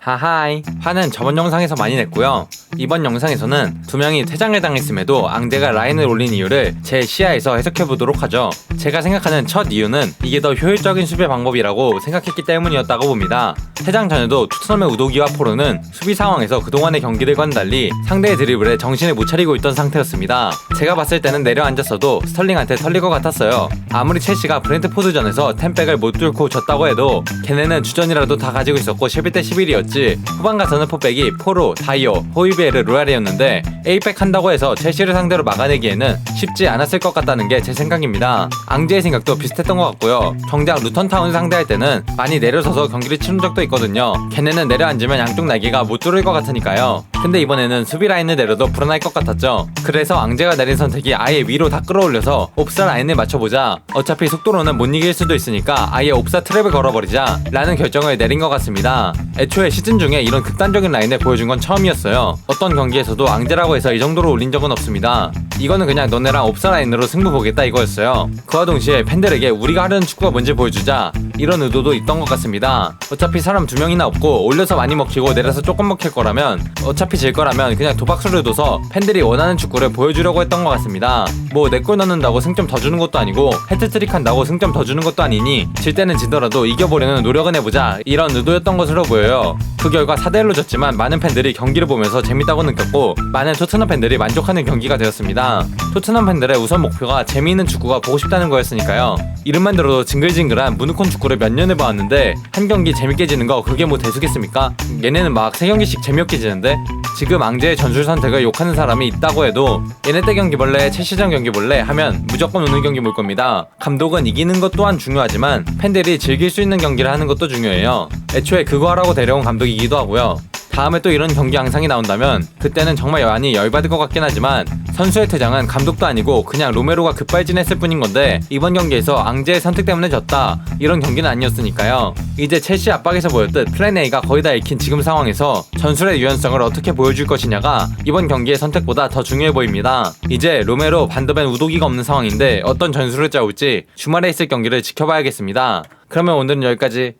하하이. 화는 저번 영상에서 많이 냈고요. 이번 영상에서는 두 명이 퇴장을 당했음에도 앙제가 라인을 올린 이유를 제 시야에서 해석해보도록 하죠. 제가 생각하는 첫 이유는 이게 더 효율적인 수비 방법이라고 생각했기 때문이었다고 봅니다. 퇴장 전에도 투트넘의 우도기와 포로는 수비 상황에서 그동안의 경기들과는 달리 상대의 드리블에 정신을 못 차리고 있던 상태였습니다. 제가 봤을 때는 내려앉았어도 스털링한테 털릴 것 같았어요. 아무리 첼시가 브렌트포드전에서 템백을 못 뚫고 졌다고 해도 걔네는 주전이라도 다 가지고 있었고 11대 11이었지 후반 가서는 포백이 포로, 다이오, 호이베르, 로얄이었는데 에이백 한다고 해서 첼시를 상대로 막아내기에는 쉽지 않았을 것 같다는 게 제 생각입니다. 앙제의 생각도 비슷했던 것 같고요. 정작 루턴타운 상대할 때는 많이 내려서서 경기를 치른 적도 있거든요. 걔네는 내려앉으면 양쪽 날개가 못 뚫을 것 같으니까요 근데 이번에는 수비 라인을 내려도 불안할 것 같았죠. 그래서 앙제가 내린 선택이 아예 위로 다 끌어올려서 옵사 라인을 맞춰보자. 어차피 속도로는 못 이길 수도 있으니까 아예 옵사 트랩을 걸어버리자 라는 결정을 내린 것 같습니다. 애초에 시즌 중에 이런 극단적인 라인을 보여준 건 처음이었어요. 어떤 경기에서도 앙제라고 해서 이 정도로 올린 적은 없습니다 이거는 그냥 너네랑 옵사 라인으로 승부 보겠다 이거였어요. 그와 동시에 팬들에게 우리가 하려는 축구가 뭔지 보여주자 이런 의도도 있던 것 같습니다. 어차피 사람 두 명이나 없고 올려서 많이 먹히고 내려서 조금 먹힐 거라면 어차피 질 거라면 그냥 도박수를 둬서 팬들이 원하는 축구를 보여주려고 했던 것 같습니다. 뭐내골 넣는다고 승점 더 주는 것도 아니고 헤트트릭 한다고 승점 더 주는 것도 아니니 질 때는 지더라도 이겨보려는 노력은 해보자 이런 의도였던 것으로 보여요. 그 결과 4대1로 졌지만 많은 팬들이 경기를 보면서 재밌다고 느꼈고 많은 토트넘 팬들이 만족하는 경기가 되었습니다 토트넘 팬들의 우선 목표가 재미있는 축구가 보고 싶다는 거였으니까요. 이름만 들어도 징글징글한 무누콘 축구를 몇 년을 봐왔는데 한 경기 재밌게 지는 거 그게 뭐 대수겠습니까? 얘네는 막 세 경기씩 재미없게 지는데 지금 앙제의 전술 선택을 욕하는 사람이 있다고 해도 얘네 때 경기 볼래 첼시전 경기 볼래 하면 무조건 오는 경기 볼 겁니다. 감독은 이기는 것 또한 중요하지만 팬들이 즐길 수 있는 경기를 하는 것도 중요해요. 애초에 그거 하라고 데려온 감독이기도 하고요. 다음에 또 이런 경기 양상이 나온다면 그때는 정말 많이 열받을 것 같긴 하지만 선수의 퇴장은 감독도 아니고 그냥 로메로가 급발진했을 뿐인 건데 이번 경기에서 앙제의 선택 때문에 졌다. 이런 경기는 아니었으니까요. 이제 첼시 압박에서 보였듯 플랜 A가 거의 다 읽힌 지금 상황에서 전술의 유연성을 어떻게 보여줄 것이냐가 이번 경기의 선택보다 더 중요해 보입니다. 이제 로메로 반더벤 우도기가 없는 상황인데 어떤 전술을 짜올지 주말에 있을 경기를 지켜봐야겠습니다. 그러면 오늘은 여기까지